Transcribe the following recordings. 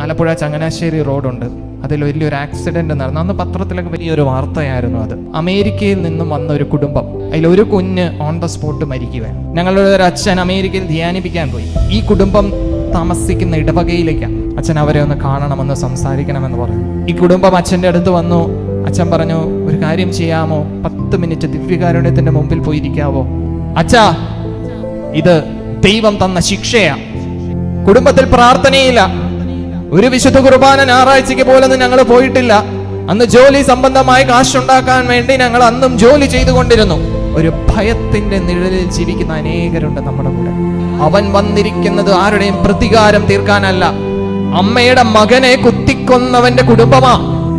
ആലപ്പുഴ ചങ്ങനാശ്ശേരി റോഡുണ്ട്. അതിൽ വലിയൊരു ആക്സിഡന്റ് നടന്നു. അന്ന് പത്രത്തിലൊക്കെ വലിയൊരു വാർത്തയായിരുന്നു അത്. അമേരിക്കയിൽ നിന്നും വന്ന ഒരു കുടുംബം. അതിൽ ഒരു കുഞ്ഞ് ഓൺ ദ സ്പോട്ട് മരിക്കുകയാണ്. ഞങ്ങളുടെ ഒരു അച്ഛൻ അമേരിക്കയിൽ ധ്യാനിപ്പിക്കാൻ പോയി. ഈ കുടുംബം താമസിക്കുന്ന ഇടവകയിലേക്കാണ്. അച്ഛൻ അവരെ ഒന്ന് കാണണമെന്ന് സംസാരിക്കണമെന്ന് പറഞ്ഞു. ഈ കുടുംബം അച്ഛന്റെ അടുത്ത് വന്നു. അച്ഛൻ പറഞ്ഞു ഒരു കാര്യം ചെയ്യാമോ? പത്ത് മിനിറ്റ് ദിവ്യകാരുണ്യത്തിന്റെ മുമ്പിൽ പോയിരിക്കാവോ? അച്ഛാ ഇത് ദൈവം തന്ന ശിക്ഷയാ. കുടുംബത്തിൽ പ്രാർത്ഥനയില്ല. ഒരു വിശുദ്ധ കുർബാന ഞായറാഴ്ചയ്ക്ക് പോലൊന്നും ഞങ്ങൾ പോയിട്ടില്ല. അന്ന് ജോലി സംബന്ധമായി കാശുണ്ടാക്കാൻ വേണ്ടി ഞങ്ങൾ അന്നും ജോലി ചെയ്തുകൊണ്ടിരുന്നു. ഒരു ഭയത്തിന്റെ നിഴലിൽ ജീവിക്കുന്ന അനേകരുണ്ട് നമ്മുടെ കൂടെ. അവൻ വന്നിരിക്കുന്നത് ആരുടെയും പ്രതികാരം തീർക്കാനല്ല. അമ്മയുടെ മകനെ കുത്തിക്കൊന്നവന്റെ കുടുംബമാ.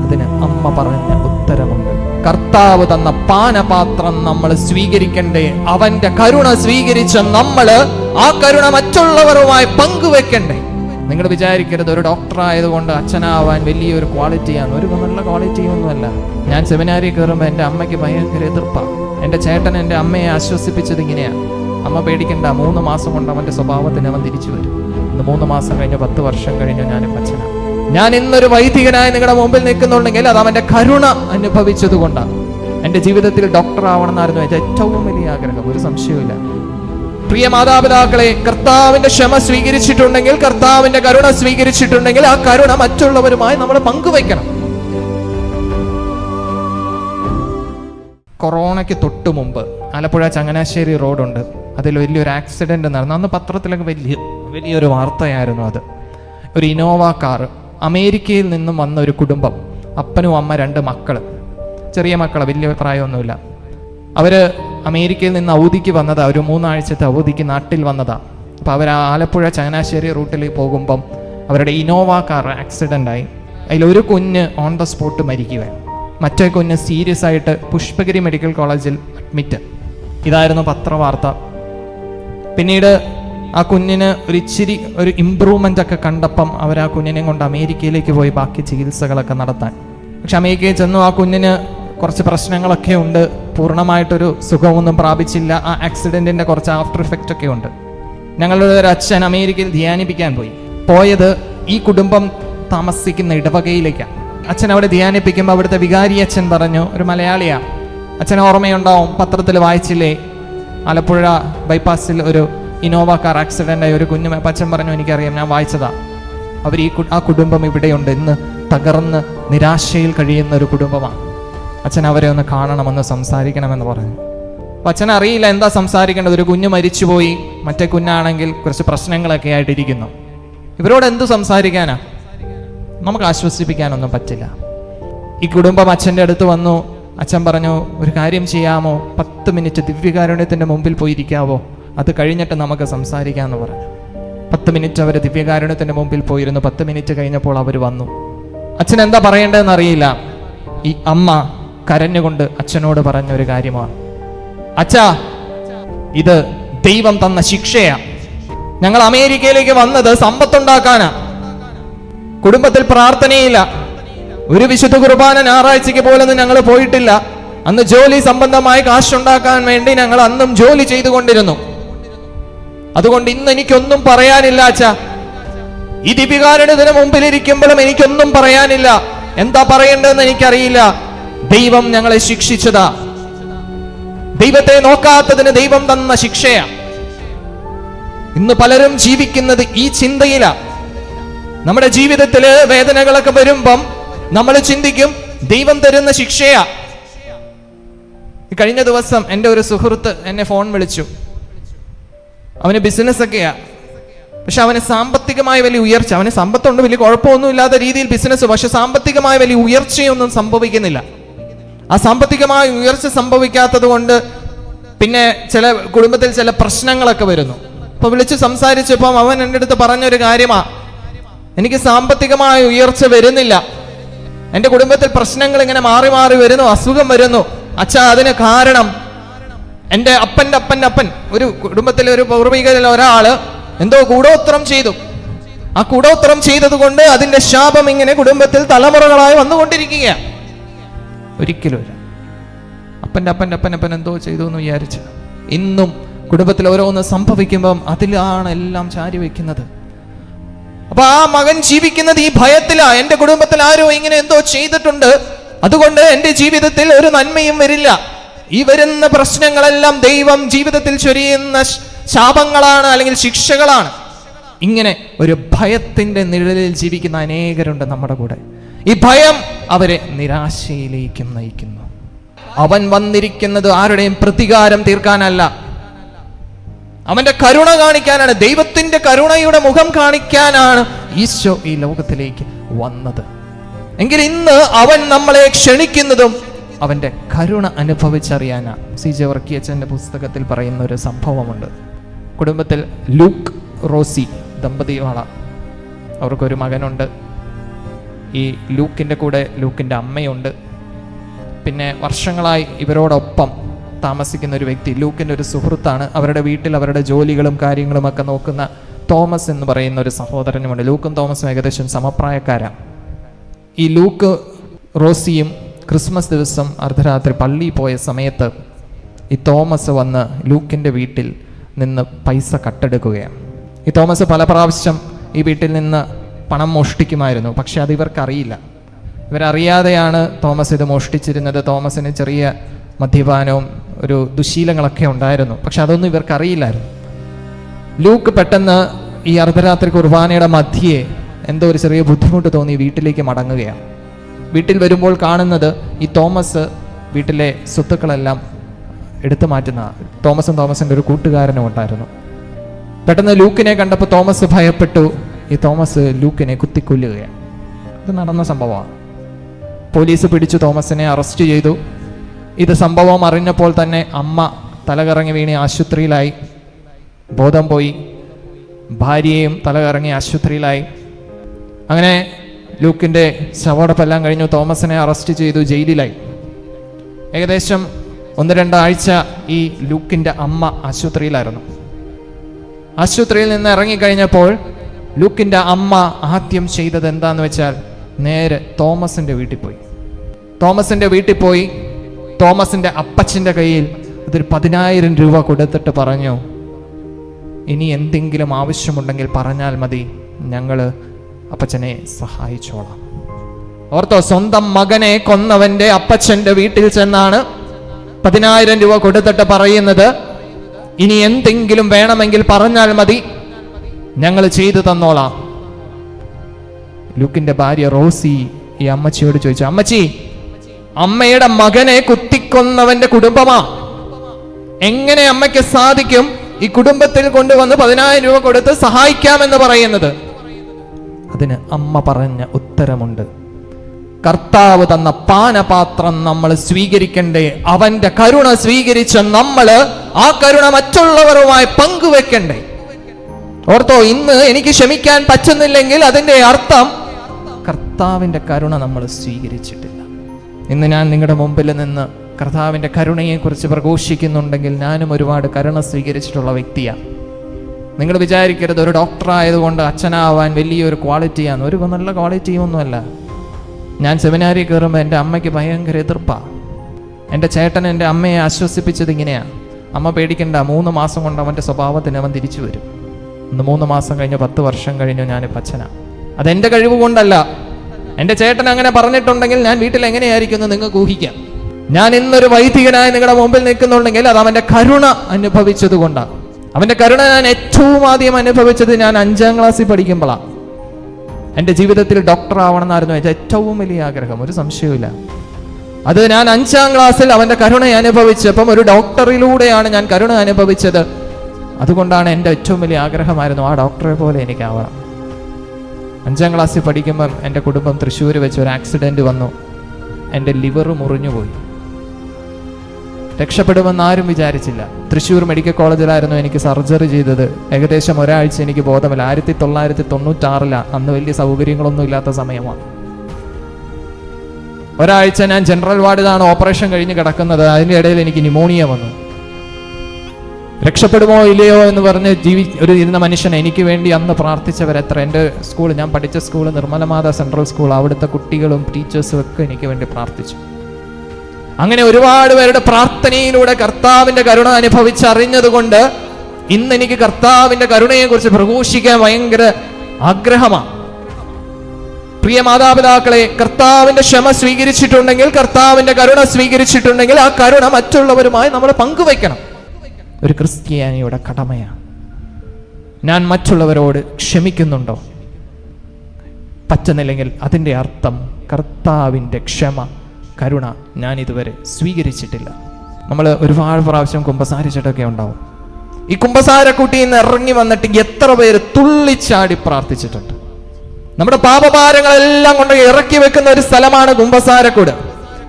അതിന് അമ്മ പറഞ്ഞ ഉത്തരമുണ്ട്. കർത്താവ് തന്ന പാനപാത്രം നമ്മൾ സ്വീകരിക്കണ്ടേ? അവന്റെ കരുണ സ്വീകരിച്ച നമ്മൾ ആ കരുണ മറ്റുള്ളവരുമായി പങ്കുവെക്കണ്ടേ? നിങ്ങൾ വിചാരിക്കരുത് ഒരു ഡോക്ടർ ആയതുകൊണ്ട് അച്ഛനാവാൻ വലിയൊരു ക്വാളിറ്റിയാണ് ഒരു നല്ല ക്വാളിറ്റി ഒന്നുമല്ല. ഞാൻ സെമിനാരിൽ കയറുമ്പോൾ എന്റെ അമ്മയ്ക്ക് ഭയങ്കര എതിർപ്പാണ് എന്റെ ചേട്ടൻ എന്റെ അമ്മയെ ആശ്വസിപ്പിച്ചത് ഇങ്ങനെയാണ്. അമ്മ പേടിക്കണ്ട മൂന്ന് മാസം കൊണ്ട് അവന്റെ സ്വഭാവത്തിന് അവൻ തിരിച്ചു വരും. ഇന്ന് മൂന്ന് മാസം കഴിഞ്ഞ് പത്ത് വർഷം കഴിഞ്ഞു ഞാൻ അച്ഛനാണ് ഞാൻ ഇന്നൊരു വൈദികനായി നിങ്ങളുടെ മുമ്പിൽ നിൽക്കുന്നുണ്ടെങ്കിൽ അത് അവന്റെ കരുണ അനുഭവിച്ചതുകൊണ്ടാണ്. എന്റെ ജീവിതത്തിൽ ഡോക്ടർ ആവണമെന്നായിരുന്നു എന്റെ ഏറ്റവും വലിയ ആഗ്രഹം. ഒരു സംശയവുമില്ല. പ്രിയ മാതാപിതാക്കളെ കർത്താവിന്റെ ക്ഷമ സ്വീകരിച്ചിട്ടുണ്ടെങ്കിൽ കർത്താവിന്റെ കരുണ സ്വീകരിച്ചിട്ടുണ്ടെങ്കിൽ ആ കരുണ മറ്റുള്ളവരുമായി നമ്മൾ പങ്കുവയ്ക്കണം. കൊറോണയ്ക്ക് തൊട്ടു മുമ്പ് ആലപ്പുഴ ചങ്ങനാശ്ശേരി റോഡുണ്ട്. അതിൽ വലിയൊരു ആക്സിഡന്റ് നടന്നു. അന്ന് പത്രത്തിലൊക്കെ വലിയ വലിയൊരു വാർത്തയായിരുന്നു അത്. ഒരു ഇനോവ കാർ അമേരിക്കയിൽ നിന്നും വന്ന ഒരു കുടുംബം അപ്പനും അമ്മ രണ്ട് മക്കൾ. ചെറിയ മക്കൾ വലിയ പ്രായമൊന്നുമില്ല. അവർ അമേരിക്കയിൽ നിന്ന് അവധിക്ക് വന്നതാണ് ഒരു മൂന്നാഴ്ചത്തെ അവധിക്ക് നാട്ടിൽ വന്നതാണ് അപ്പോൾ അവർ ആലപ്പുഴ ചങ്ങനാശ്ശേരി റൂട്ടിൽ പോകുമ്പം അവരുടെ ഇനോവ കാർ ആക്സിഡന്റ് ആയി അതിലൊരു കുഞ്ഞ് ഓൺ ദ സ്പോട്ട് മരിക്കുകയാണ് മറ്റേ കുഞ്ഞ് സീരിയസ് ആയിട്ട് പുഷ്പഗിരി മെഡിക്കൽ കോളേജിൽ അഡ്മിറ്റ് ഇതായിരുന്നു പത്രവാർത്ത. പിന്നീട് ആ കുഞ്ഞിന് ഒരു ഇച്ചിരി ഒരു ഇമ്പ്രൂവ്മെന്റ് ഒക്കെ കണ്ടപ്പം അവർ ആ കുഞ്ഞിനെ കൊണ്ട് അമേരിക്കയിലേക്ക് പോയി ബാക്കി ചികിത്സകളൊക്കെ നടത്താൻ. പക്ഷെ അമേരിക്കയിൽ ചെന്നു ആ കുഞ്ഞിന് കുറച്ച് പ്രശ്നങ്ങളൊക്കെ ഉണ്ട്. പൂർണമായിട്ടൊരു സുഖമൊന്നും പ്രാപിച്ചില്ല. ആ ആക്സിഡന്റിന്റെ കുറച്ച് ആഫ്റ്റർ ഇഫക്റ്റ് ഒക്കെ ഉണ്ട്. ഞങ്ങളുടെ ഒരു അച്ഛൻ അമേരിക്കയിൽ ധ്യാനിപ്പിക്കാൻ പോയി. പോയത് ഈ കുടുംബം താമസിക്കുന്ന ഇടവകയിലേക്കാണ്. അച്ഛൻ അവിടെ ധ്യാനിപ്പിക്കുമ്പോൾ അവിടുത്തെ വികാരി അച്ഛൻ പറഞ്ഞു ഒരു മലയാളിയാണ് അച്ഛൻ ഓർമ്മയുണ്ടാവും പത്രത്തിൽ വായിച്ചില്ലേ? ആലപ്പുഴ ബൈപ്പാസിൽ ഒരു ഇനോവ കാർ ആക്സിഡന്റ് ആയി ഒരു കുഞ്ഞു അച്ഛൻ പറഞ്ഞു എനിക്കറിയാം ഞാൻ വായിച്ചതാ. അവർ ഈ ആ കുടുംബം ഇവിടെയുണ്ട്. ഇന്ന് തകർന്ന് നിരാശയിൽ കഴിയുന്ന ഒരു കുടുംബമാണ്. അച്ഛൻ അവരെ ഒന്ന് കാണണമെന്ന് സംസാരിക്കണമെന്ന് പറഞ്ഞു. അച്ഛൻ അറിയില്ല എന്താ സംസാരിക്കേണ്ടത്. ഒരു കുഞ്ഞ് മരിച്ചുപോയി. മറ്റേ കുഞ്ഞാണെങ്കിൽ കുറച്ച് പ്രശ്നങ്ങളൊക്കെ ആയിട്ടിരിക്കുന്നു. ഇവരോട് എന്ത് സംസാരിക്കാനാ? നമുക്ക് ആശ്വസിപ്പിക്കാനൊന്നും പറ്റില്ല. ഈ കുടുംബം അച്ഛന്റെ അടുത്ത് വന്നു. അച്ഛൻ പറഞ്ഞു ഒരു കാര്യം ചെയ്യാമോ? പത്ത് മിനിറ്റ് ദിവ്യകാരുണ്യത്തിന്റെ മുമ്പിൽ പോയിരിക്കാവോ? അത് കഴിഞ്ഞിട്ട് നമുക്ക് സംസാരിക്കാമെന്ന് പറഞ്ഞു. പത്ത് മിനിറ്റ് അവർ ദിവ്യകാരുണ്യത്തിന്റെ മുമ്പിൽ പോയിരുന്നു. പത്ത് മിനിറ്റ് കഴിഞ്ഞപ്പോൾ അവർ വന്നു. അച്ഛൻ എന്താ പറയേണ്ടതെന്ന് അറിയില്ല. ഈ അമ്മ കരഞ്ഞുകൊണ്ട് അച്ഛനോട് പറഞ്ഞൊരു കാര്യമാണ്. അച്ഛാ ഇത് ദൈവം തന്ന ശിക്ഷയാ ഞങ്ങൾ അമേരിക്കയിലേക്ക് വന്നത് സമ്പത്തുണ്ടാക്കാനാ. കുടുംബത്തിൽ പ്രാർത്ഥനയില്ല. ഒരു വിശുദ്ധ കുർബാന ഞായറാഴ്ചയ്ക്ക് പോലൊന്നും ഞങ്ങൾ പോയിട്ടില്ല. അന്ന് ജോലി സംബന്ധമായി കാശുണ്ടാക്കാൻ വേണ്ടി ഞങ്ങൾ അന്നും ജോലി ചെയ്തുകൊണ്ടിരുന്നു. അതുകൊണ്ട് ഇന്ന് എനിക്കൊന്നും പറയാനില്ല അച്ഛാ. ഈ ദിപികാരണത്തിന് മുമ്പിലിരിക്കുമ്പോഴും എനിക്കൊന്നും പറയാനില്ല. എന്താ പറയേണ്ടതെന്ന് എനിക്കറിയില്ല. ദൈവം ഞങ്ങളെ ശിക്ഷിച്ചതാ. ദൈവത്തെ നോക്കാത്തതിന് ദൈവം തന്ന ശിക്ഷയാ. ഇന്ന് പലരും ജീവിക്കുന്നത് ഈ ചിന്തയിലാ. നമ്മുടെ ജീവിതത്തിൽ വേദനകളൊക്കെ വരുമ്പം നമ്മൾ ചിന്തിക്കും ദൈവം തരുന്ന ശിക്ഷയാ. കഴിഞ്ഞ ദിവസം എന്റെ ഒരു സുഹൃത്ത് എന്നെ ഫോൺ വിളിച്ചു. അവന് ബിസിനസ് ഒക്കെയാ പക്ഷെ അവന് സാമ്പത്തികമായ വലിയ ഉയർച്ച അവന് സമ്പത്തുണ്ട് വലിയ കുഴപ്പമൊന്നും ഇല്ലാത്ത രീതിയിൽ ബിസിനസ് പക്ഷെ സാമ്പത്തികമായ വലിയ ഉയർച്ചയൊന്നും സംഭവിക്കുന്നില്ല. ആ സാമ്പത്തികമായ ഉയർച്ച സംഭവിക്കാത്തത് കൊണ്ട് പിന്നെ ചില കുടുംബത്തിൽ ചില പ്രശ്നങ്ങളൊക്കെ വരുന്നു. അപ്പൊ വിളിച്ച് സംസാരിച്ചപ്പം അവൻ എന്റെ അടുത്ത് പറഞ്ഞൊരു കാര്യമാ. എനിക്ക് സാമ്പത്തികമായ ഉയർച്ച വരുന്നില്ല. എന്റെ കുടുംബത്തിൽ പ്രശ്നങ്ങൾ ഇങ്ങനെ മാറി മാറി വരുന്നു അസുഖം വരുന്നു. അച്ഛാ അതിന് കാരണം എന്റെ അപ്പന്റെ അപ്പന്റെ അപ്പൻ ഒരു കുടുംബത്തിലെ ഒരു പൂർവികരിൽ ഒരാൾ എന്തോ കൂടോത്രം ചെയ്തു. ആ കൂടോത്രം ചെയ്തത് കൊണ്ട് അതിന്റെ ശാപം ഇങ്ങനെ കുടുംബത്തിൽ തലമുറകളായി വന്നുകൊണ്ടിരിക്കുകയാണ്. ഒരിക്കലുമില്ല അപ്പന്റെ അപ്പന്റെ അപ്പൻ അപ്പൻ എന്തോ ചെയ്തു എന്ന് വിചാരിച്ച് ഇന്നും കുടുംബത്തിൽ ഓരോന്ന് സംഭവിക്കുമ്പം അതിലാണ് എല്ലാം ചാരി വയ്ക്കുന്നത് അപ്പൊ ആ മകൻ ജീവിക്കുന്നത് ഈ ഭയത്തിലാ. എന്റെ കുടുംബത്തിൽ ആരോ ഇങ്ങനെ എന്തോ ചെയ്തിട്ടുണ്ട്. അതുകൊണ്ട് എന്റെ ജീവിതത്തിൽ ഒരു നന്മയും വരില്ല. ഈ വരുന്ന പ്രശ്നങ്ങളെല്ലാം ദൈവം ജീവിതത്തിൽ ചൊരിയുന്ന ശാപങ്ങളാണ് അല്ലെങ്കിൽ ശിക്ഷകളാണ്. ഇങ്ങനെ ഒരു ഭയത്തിന്റെ നിഴലിൽ ജീവിക്കുന്ന അനേകരുണ്ട് നമ്മുടെ കൂടെ. ഈ ഭയം അവരെ നിരാശയിലേക്കും നയിക്കുന്നു. അവൻ വന്നിരിക്കുന്നത് ആരുടെയും പ്രതികാരം തീർക്കാനല്ല. അവന്റെ കരുണ കാണിക്കാനാണ് ദൈവത്തിന്റെ കരുണയുടെ മുഖം കാണിക്കാനാണ് ഈശോ ഈ ലോകത്തിലേക്ക് വന്നത്. എങ്കിൽ ഇന്ന് അവൻ നമ്മളെ ക്ഷണിക്കുന്നതും അവന്റെ കരുണ അനുഭവിച്ചറിയാനാ. സി ജെ വർക്കിയച്ചന്റെ പുസ്തകത്തിൽ പറയുന്ന ഒരു സംഭവമുണ്ട്. കുടുംബത്തിൽ ലൂക്ക് റോസി ദമ്പതികളാണ്. അവർക്കൊരു മകനുണ്ട്. ഈ ലൂക്കിന്റെ കൂടെ ലൂക്കിന്റെ അമ്മയുണ്ട്. പിന്നെ വർഷങ്ങളായി ഇവരോടൊപ്പം താമസിക്കുന്ന ഒരു വ്യക്തി ലൂക്കിന്റെ ഒരു സുഹൃത്താണ്. അവരുടെ വീട്ടിൽ അവരുടെ ജോലികളും കാര്യങ്ങളും ഒക്കെ നോക്കുന്ന തോമസ് എന്ന് പറയുന്ന ഒരു സഹോദരനുമുണ്ട്. ലൂക്കും തോമസും ഏകദേശം സമപ്രായക്കാരാണ് ഈ ലൂക്ക് റോസിയും ക്രിസ്മസ് ദിവസം അർദ്ധരാത്രി പള്ളിയിൽ പോയ സമയത്ത് ഈ തോമസ് വന്ന് ലൂക്കിന്റെ വീട്ടിൽ നിന്ന് പൈസ കട്ടെടുക്കുകയാണ്. ഈ തോമസ് പല പ്രാവശ്യം ഈ വീട്ടിൽ നിന്ന് പണം മോഷ്ടിക്കുമായിരുന്നു. പക്ഷെ അത് ഇവർക്കറിയില്ല. ഇവരറിയാതെയാണ് തോമസ് ഇത് മോഷ്ടിച്ചിരുന്നത്. തോമസിന് ചെറിയ മദ്യപാനവും ഒരു ദുശീലങ്ങളൊക്കെ ഉണ്ടായിരുന്നു. പക്ഷെ അതൊന്നും ഇവർക്കറിയില്ലായിരുന്നു. ലൂക്ക് പെട്ടെന്ന് ഈ അർദ്ധരാത്രി കുർബാനയുടെ മധ്യയെ എന്തോ ഒരു ചെറിയ ബുദ്ധിമുട്ട് തോന്നി വീട്ടിലേക്ക് മടങ്ങുകയാണ്. വീട്ടിൽ വരുമ്പോൾ കാണുന്നത് ഈ തോമസ് വീട്ടിലെ സ്വത്തുക്കളെല്ലാം എടുത്തു മാറ്റുന്ന തോമസും തോമസിന്റെ ഒരു കൂട്ടുകാരനും ഉണ്ടായിരുന്നു. പെട്ടെന്ന് ലൂക്കിനെ കണ്ടപ്പോൾ തോമസ് ഭയപ്പെട്ടു. ഈ തോമസ് ലൂക്കിനെ കുത്തിക്കൊല്ലുകയാണ്. ഇത് നടന്ന സംഭവമാണ്. പോലീസ് പിടിച്ചു തോമസിനെ അറസ്റ്റ് ചെയ്തു. ഇത് സംഭവം അറിഞ്ഞപ്പോൾ തന്നെ അമ്മ തലകറങ്ങി വീണി ആശുപത്രിയിലായി. ബോധം പോയി. ഭാര്യയും തലകറങ്ങി ആശുപത്രിയിലായി. അങ്ങനെ ലൂക്കിന്റെ ശവടപ്പെല്ലാം കഴിഞ്ഞു തോമസിനെ അറസ്റ്റ് ചെയ്തു ജയിലിലായി. ഏകദേശം ഒന്ന് രണ്ടാഴ്ച ഈ ലൂക്കിന്റെ അമ്മ ആശുപത്രിയിലായിരുന്നു. ആശുപത്രിയിൽ നിന്ന് ഇറങ്ങിക്കഴിഞ്ഞപ്പോൾ ലൂക്കിന്റെ അമ്മ ആദ്യം ചെയ്തത് എന്താന്ന് വെച്ചാൽ നേരെ തോമസിന്റെ വീട്ടിൽ പോയി. തോമസിന്റെ വീട്ടിൽ പോയി. തോമസിന്റെ അപ്പച്ചന്റെ കയ്യിൽ അതൊരു പതിനായിരം രൂപ കൊടുത്തിട്ട് പറഞ്ഞു ഇനി എന്തെങ്കിലും ആവശ്യമുണ്ടെങ്കിൽ പറഞ്ഞാൽ മതി. ഞങ്ങൾ അപ്പച്ചനെ സഹായിച്ചോളാം. ഓർത്തോ സ്വന്തം മകനെ കൊന്നവന്റെ അപ്പച്ചന്റെ വീട്ടിൽ ചെന്നാണ് പതിനായിരം രൂപ കൊടുത്തിട്ട് പറയുന്നത്. ഇനി എന്തെങ്കിലും വേണമെങ്കിൽ പറഞ്ഞാൽ മതി. ഞങ്ങൾ ചെയ്തു തന്നോളാം. ലുക്കിന്റെ ഭാര്യ റോസി ഈ അമ്മച്ചിയോട് ചോദിച്ചു അമ്മച്ചി അമ്മയുടെ മകനെ കുത്തിക്കൊന്നവന്റെ കുടുംബമാ. എങ്ങനെ അമ്മയ്ക്ക് സാധിക്കും ഈ കുടുംബത്തിൽ കൊണ്ടുവന്ന് പതിനായിരം രൂപ കൊടുത്ത് സഹായിക്കാമെന്ന് പറയുന്നത്? അതിന് അമ്മ പറഞ്ഞ ഉത്തരമുണ്ട്. കർത്താവ് തന്ന പാനപാത്രം നമ്മൾ സ്വീകരിക്കണ്ടേ. അവന്റെ കരുണ സ്വീകരിച്ച നമ്മൾ ആ കരുണ മറ്റുള്ളവരുമായി പങ്കുവെക്കണ്ടേ. ഓർത്തോ ഇന്ന് എനിക്ക് ക്ഷമിക്കാൻ പറ്റുന്നില്ലെങ്കിൽ അതിന്റെ അർത്ഥം കർത്താവിന്റെ കരുണ നമ്മൾ സ്വീകരിച്ചിട്ടില്ല. ഇന്ന് ഞാൻ നിങ്ങളുടെ മുമ്പിൽ നിന്ന് കർത്താവിന്റെ കരുണയെക്കുറിച്ച് പ്രഘോഷിക്കുന്നുണ്ടെങ്കിൽ ഞാനും ഒരുപാട് കരുണ സ്വീകരിച്ചിട്ടുള്ള വ്യക്തിയാണ്. നിങ്ങൾ വിചാരിക്കരുത് ഒരു ഡോക്ടറായതുകൊണ്ട് അച്ഛനാവാൻ വലിയൊരു ക്വാളിറ്റിയാണ് ഒരു നല്ല ക്വാളിറ്റിയൊന്നുമല്ല ഞാൻ സെമിനാരി കയറുമ്പോൾ എന്റെ അമ്മയ്ക്ക് ഭയങ്കര എതിർപ്പാണ് എന്റെ ചേട്ടൻ എന്റെ അമ്മയെ ആശ്വസിപ്പിച്ചത് ഇങ്ങനെയാണ് അമ്മ പേടിക്കണ്ട മൂന്ന് മാസം കൊണ്ട് അവന്റെ സ്വഭാവത്തിന് അവൻ തിരിച്ചു വരും. മൂന്ന് മാസം കഴിഞ്ഞു പത്ത് വർഷം കഴിഞ്ഞു ഞാൻ പച്ചന അതെന്റെ കഴിവ് കൊണ്ടല്ല. എന്റെ ചേട്ടൻ അങ്ങനെ പറഞ്ഞിട്ടുണ്ടെങ്കിൽ ഞാൻ വീട്ടിൽ എങ്ങനെയായിരിക്കും എന്ന് നിങ്ങൾക്ക് ഊഹിക്കാം. ഞാൻ ഇന്നൊരു വൈദികനായി നിങ്ങളുടെ മുമ്പിൽ നിൽക്കുന്നുണ്ടെങ്കിൽ അത് അവന്റെ കരുണ അനുഭവിച്ചത് കൊണ്ടാണ് കരുണ ഞാൻ ഏറ്റവും ആദ്യം അനുഭവിച്ചത് ഞാൻ അഞ്ചാം ക്ലാസ്സിൽ പഠിക്കുമ്പോഴാണ് എന്റെ ജീവിതത്തിൽ ഡോക്ടർ ആവണമെന്നായിരുന്നു എന്റെ ഏറ്റവും വലിയ ആഗ്രഹം. ഒരു സംശയവുമില്ല. അത് ഞാൻ അഞ്ചാം ക്ലാസ്സിൽ അവന്റെ കരുണ അനുഭവിച്ചപ്പം ഒരു ഡോക്ടറിലൂടെയാണ് ഞാൻ കരുണ അനുഭവിച്ചത്. അതുകൊണ്ടാണ് എന്റെ ഏറ്റവും വലിയ ആഗ്രഹമായിരുന്നു ആ ഡോക്ടറെ പോലെ എനിക്കാവണം. അഞ്ചാം ക്ലാസ്സിൽ പഠിക്കുമ്പം എന്റെ കുടുംബം തൃശ്ശൂർ വെച്ച് ഒരു ആക്സിഡന്റ് വന്നു. എന്റെ ലിവർ മുറിഞ്ഞുപോയി രക്ഷപ്പെടുമെന്ന് ആരും വിചാരിച്ചില്ല. തൃശ്ശൂർ മെഡിക്കൽ കോളേജിലായിരുന്നു എനിക്ക് സർജറി ചെയ്തത്. ഏകദേശം ഒരാഴ്ച എനിക്ക് ബോധമില്ല. ആയിരത്തി തൊള്ളായിരത്തി തൊണ്ണൂറ്റാറിലാണ് അന്ന് വലിയ സൗകര്യങ്ങളൊന്നും ഇല്ലാത്ത സമയമാണ്. ഒരാഴ്ച ഞാൻ ജനറൽ വാർഡിലാണ് ഓപ്പറേഷൻ കഴിഞ്ഞ് കിടക്കുന്നത്. അതിന്റെ ഇടയിൽ എനിക്ക് ന്യൂമോണിയ വന്നു. രക്ഷപ്പെടുമോ ഇല്ലയോ എന്ന് പറഞ്ഞ് ജീവി ഒരു ഇരുന്ന മനുഷ്യൻ എനിക്ക് വേണ്ടി അന്ന് പ്രാർത്ഥിച്ചവരെത്ര എന്റെ സ്കൂൾ ഞാൻ പഠിച്ച സ്കൂൾ നിർമ്മലമാത സെൻട്രൽ സ്കൂൾ അവിടുത്തെ കുട്ടികളും ടീച്ചേഴ്സും ഒക്കെ എനിക്ക് വേണ്ടി പ്രാർത്ഥിച്ചു. അങ്ങനെ ഒരുപാട് പേരുടെ പ്രാർത്ഥനയിലൂടെ കർത്താവിന്റെ കരുണ അനുഭവിച്ചറിഞ്ഞതുകൊണ്ട് ഇന്ന് എനിക്ക് കർത്താവിന്റെ കരുണയെക്കുറിച്ച് പ്രഘോഷിക്കാൻ ഭയങ്കര ആഗ്രഹമാണ്. പ്രിയ മാതാപിതാക്കളെ കർത്താവിന്റെ ക്ഷമ സ്വീകരിച്ചിട്ടുണ്ടെങ്കിൽ കർത്താവിന്റെ കരുണ സ്വീകരിച്ചിട്ടുണ്ടെങ്കിൽ ആ കരുണ മറ്റുള്ളവരുമായി നമ്മൾ പങ്കുവയ്ക്കണം. ഒരു ക്രിസ്ത്യാനിയുടെ കടമയാണ്. ഞാൻ മറ്റുള്ളവരോട് ക്ഷമിക്കുന്നുണ്ടോ? പറ്റുന്നില്ലെങ്കിൽ അതിന്റെ അർത്ഥം കർത്താവിന്റെ ക്ഷമ കരുണ ഞാൻ ഇതുവരെ സ്വീകരിച്ചിട്ടില്ല. നമ്മൾ ഒരുപാട് പ്രാവശ്യം കുമ്പസാരിച്ചിട്ടൊക്കെ ഉണ്ടാവും. ഈ കുമ്പസാരക്കുട്ടിയിൽ നിന്ന് ഇറങ്ങി വന്നിട്ട് എത്ര പേര് തുള്ളിച്ചാടി പ്രാർത്ഥിച്ചിട്ടുണ്ട്. നമ്മുടെ പാപഭാരങ്ങളെല്ലാം കൊണ്ട് ഇറക്കി വെക്കുന്ന ഒരു സ്ഥലമാണ് കുമ്പസാരക്കൂട്.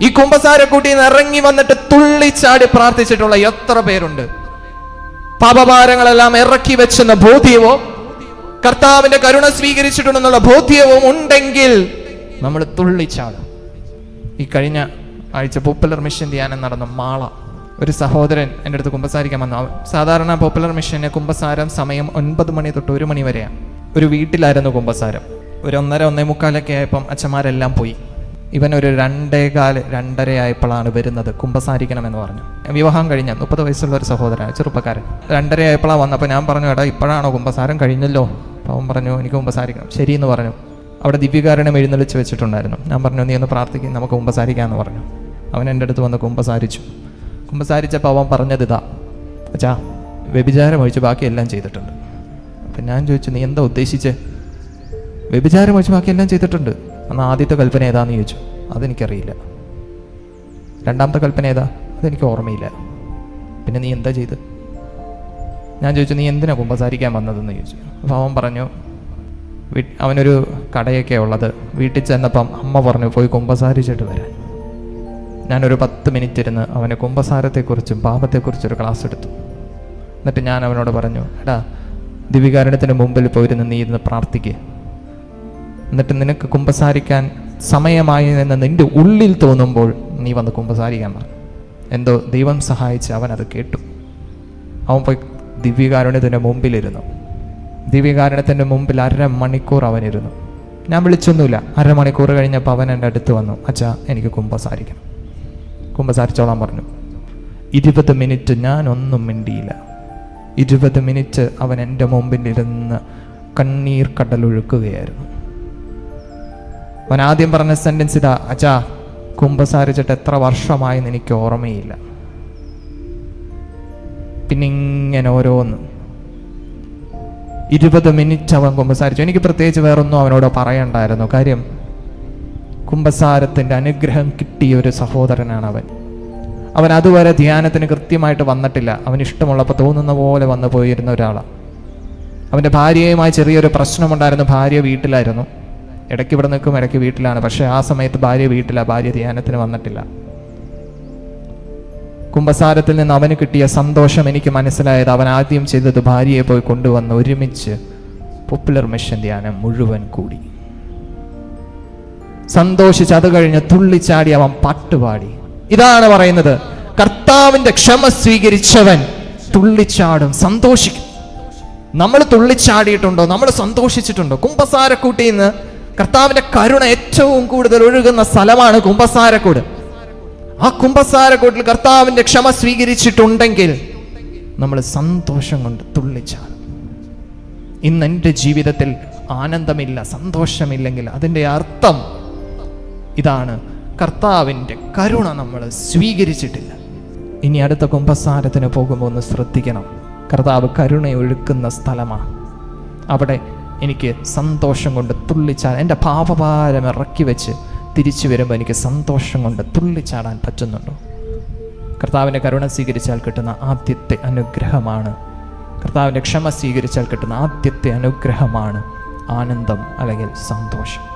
ഈ കുമ്പസാരക്കൂട്ടിയിൽ നിന്ന് ഇറങ്ങി വന്നിട്ട് തുള്ളിച്ചാടി പ്രാർത്ഥിച്ചിട്ടുള്ള എത്ര പേരുണ്ട്? പാപഭാരങ്ങളെല്ലാം ഇറക്കി വെച്ചെന്ന ബോധ്യവോ? കർത്താവിന്റെ കരുണ സ്വീകരിച്ചിട്ടുണ്ടെന്നുള്ള ബോധ്യവും ഉണ്ടെങ്കിൽ നമ്മൾ തുള്ളിച്ചാടും. ഈ കഴിഞ്ഞ ആഴ്ച പോപ്പുലർ മിഷൻ ധ്യാനം നടന്ന മാള ഒരു സഹോദരൻ എന്റെ അടുത്ത് കുമ്പസാരിക്കാൻ വന്നു. സാധാരണ പോപ്പുലർ മിഷന് കുമ്പസാരം സമയം ഒൻപത് മണി തൊട്ട് ഒരു മണി വരെയാണ്. ഒരു വീട്ടിലായിരുന്നു കുമ്പസാരം. ഒരു ഒന്നര ഒന്നേ മുക്കാലൊക്കെ ആയപ്പം അച്ഛന്മാരെല്ലാം പോയി. ഇവൻ ഒരു രണ്ടേകാൽ രണ്ടര ആയപ്പോഴാണ് വരുന്നത്. കുമ്പസാരിക്കണമെന്ന് പറഞ്ഞു. വിവാഹം കഴിഞ്ഞ മുപ്പത് വയസ്സുള്ള ഒരു സഹോദരൻ ചെറുപ്പക്കാരൻ. രണ്ടര ആയപ്പോഴാണ് വന്നപ്പോൾ ഞാൻ പറഞ്ഞു എടാ ഇപ്പോഴാണോ കുമ്പസാരം? കഴിഞ്ഞല്ലോ. അവൻ പറഞ്ഞു എനിക്ക് കുമ്പസാരിക്കണം. ശരിയെന്ന് പറഞ്ഞു. അവിടെ ദിവ്യകാരണം എഴുന്നള്ളിച്ച് വെച്ചിട്ടുണ്ടായിരുന്നു. ഞാൻ പറഞ്ഞു നീ ഒന്ന് പ്രാർത്ഥിക്കും നമുക്ക് കുമ്പസാരിക്കാമെന്ന് പറഞ്ഞു. അവൻ എന്റെ അടുത്ത് വന്ന് കുമ്പസാരിച്ചു. കുമ്പസാരിച്ചപ്പോൾ അവൻ പറഞ്ഞത് ഇതാ. അച്ഛാ വ്യഭിചാരം ഒഴിച്ച് ബാക്കിയെല്ലാം ചെയ്തിട്ടുണ്ട്. അപ്പം ഞാൻ ചോദിച്ചു നീ എന്താ ഉദ്ദേശിച്ച്? വ്യഭിചാരം ഒഴിച്ച് ബാക്കിയെല്ലാം ചെയ്തിട്ടുണ്ട്. അന്ന് ആദ്യത്തെ കൽപ്പന ഏതാന്ന് ചോദിച്ചു. അതെനിക്കറിയില്ല. രണ്ടാമത്തെ കൽപ്പന ഏതാ? അതെനിക്ക് ഓർമ്മയില്ല. പിന്നെ നീ എന്താ ചെയ്ത്? ഞാൻ ചോദിച്ചു നീ എന്തിനാ കുമ്പസാരിക്കാൻ വന്നതെന്ന് ചോദിച്ചു. അപ്പോൾ അവൻ പറഞ്ഞു അവനൊരു കടയൊക്കെ ഉള്ളത് വീട്ടിൽ ചെന്നപ്പം അമ്മ പറഞ്ഞു പോയി കുമ്പസാരിച്ചിട്ട് വരാൻ. ഞാനൊരു പത്ത് മിനിറ്റ് ഇരുന്ന് അവന് കുമ്പസാരത്തെക്കുറിച്ചും പാപത്തെക്കുറിച്ചും ഒരു ക്ലാസ് എടുത്തു. എന്നിട്ട് ഞാൻ അവനോട് പറഞ്ഞു എടാ ദിവികാരണത്തിന് മുമ്പിൽ പോയിരുന്ന് നീ ഇരുന്ന് പ്രാർത്ഥിക്കുക എന്നിട്ട് നിനക്ക് കുമ്പസാരിക്കാൻ സമയമായി എന്ന് നിന്റെ ഉള്ളിൽ തോന്നുമ്പോൾ നീ വന്ന് കുമ്പസാരിക്കാൻ പറഞ്ഞു എന്തോ ദൈവം സഹായിച്ച് അവൻ അത് കേട്ടു. അവൻ പോയി ദിവ്യകാരുണ്യത്തിന്റെ മുമ്പിലിരുന്നു. ദിവ്യകാരുണ്യത്തിന്റെ മുമ്പിൽ അരമണിക്കൂർ അവനിരുന്നു. ഞാൻ വിളിച്ചൊന്നുമില്ല. അരമണിക്കൂർ കഴിഞ്ഞപ്പോൾ അവൻ എന്റെ അടുത്ത് വന്നു. അച്ഛാ എനിക്ക് കുമ്പസാരിക്കണം. കുമ്പസാരിച്ചോളാൻ പറഞ്ഞു. ഇരുപത് മിനിറ്റ് ഞാൻ ഒന്നും മിണ്ടിയില്ല. ഇരുപത് മിനിറ്റ് അവൻ എന്റെ മുമ്പിലിരുന്ന് കണ്ണീർ കടലൊഴുക്കുകയായിരുന്നു. അവൻ ആദ്യം പറഞ്ഞ സെന്റൻസ് ഇതാ അച്ഛാ കുമ്പസാരിച്ചിട്ട് എത്ര വർഷമായെന്ന് എനിക്ക് ഓർമ്മയില്ല. പിന്നെ ഇങ്ങനെ ഓരോന്ന്. ഇരുപത് മിനിറ്റ് അവൻ കുമ്പസാരിച്ചു. എനിക്ക് പ്രത്യേകിച്ച് വേറൊന്നും അവനോട് പറയണ്ടായിരുന്നു. കാര്യം കുമ്പസാരത്തിന്റെ അനുഗ്രഹം കിട്ടിയ ഒരു സഹോദരനാണ് അവൻ. അവൻ അതുവരെ ധ്യാനത്തിന് കൃത്യമായിട്ട് വന്നിട്ടില്ല. അവൻ ഇഷ്ടമുള്ളപ്പോൾ തോന്നുന്ന പോലെ വന്നു പോയിരുന്ന ഒരാളാണ് അവന്റെ ഭാര്യയുമായി ചെറിയൊരു പ്രശ്നമുണ്ടായിരുന്നു. ഭാര്യ വീട്ടിലായിരുന്നു. ഇടയ്ക്ക് ഇവിടെ നിൽക്കും ഇടയ്ക്ക് വീട്ടിലാണ്. പക്ഷേ ആ സമയത്ത് ഭാര്യ വീട്ടില. ഭാര്യ ധ്യാനത്തിന് വന്നിട്ടില്ല. കുംഭസാരത്തിൽ നിന്ന് അവന് കിട്ടിയ സന്തോഷം എനിക്ക് മനസ്സിലായത് അവൻ ആദ്യം ചെയ്തത് ഭാര്യയെ പോയി കൊണ്ടുവന്ന് ഒരുമിച്ച് പോപ്പുലർ മിഷൻ ധ്യാനം മുഴുവൻ കൂടി. സന്തോഷിച്ച് അത് കഴിഞ്ഞ് തുള്ളിച്ചാടി അവൻ പാട്ടുപാടി ഇതാണ് പറയുന്നത്. കർത്താവിന്റെ ക്ഷമ സ്വീകരിച്ചവൻ തുള്ളിച്ചാടും സന്തോഷിക്കും. നമ്മൾ തുള്ളിച്ചാടിയിട്ടുണ്ടോ? നമ്മൾ സന്തോഷിച്ചിട്ടുണ്ടോ? കുംഭസാരക്കൂട്ടിൽ നിന്ന് കർത്താവിന്റെ കരുണ ഏറ്റവും കൂടുതൽ ഒഴുകുന്ന സ്ഥലമാണ് കുംഭസാരക്കൂട് ആ കുംഭസാരക്കൂട്ടിൽ കർത്താവിന്റെ ക്ഷമ സ്വീകരിച്ചിട്ടുണ്ടെങ്കിൽ നമ്മൾ സന്തോഷം കൊണ്ട് തുള്ളിച്ചാൽ ഇന്ന് എന്റെ ജീവിതത്തിൽ ആനന്ദമില്ല സന്തോഷമില്ലെങ്കിൽ അതിന്റെ അർത്ഥം ഇതാണ്. കർത്താവിന്റെ കരുണ നമ്മൾ സ്വീകരിച്ചിട്ടില്ല. ഇനി അടുത്ത കുംഭസാരത്തിന് പോകുമ്പോൾ ഒന്ന് ശ്രദ്ധിക്കണം. കർത്താവ് കരുണയൊഴുക്കുന്ന സ്ഥലമാണ്. അവിടെ എനിക്ക് സന്തോഷം കൊണ്ട് തുള്ളിച്ചാൻ എന്റെ പാപഭാരം ഇറക്കി വെച്ച് തിരിച്ചു വരുമ്പോൾ എനിക്ക് സന്തോഷം കൊണ്ട് തുള്ളിച്ചാടാൻ പറ്റുന്നുണ്ടോ? കർത്താവിന്റെ കരുണ സ്വീകരിച്ചാൽ കിട്ടുന്ന ആദ്യത്തെ അനുഗ്രഹമാണ്. കർത്താവിന്റെ ക്ഷമ സ്വീകരിച്ചാൽ കിട്ടുന്ന ആദ്യത്തെ അനുഗ്രഹമാണ് ആനന്ദം അല്ലെങ്കിൽ സന്തോഷം.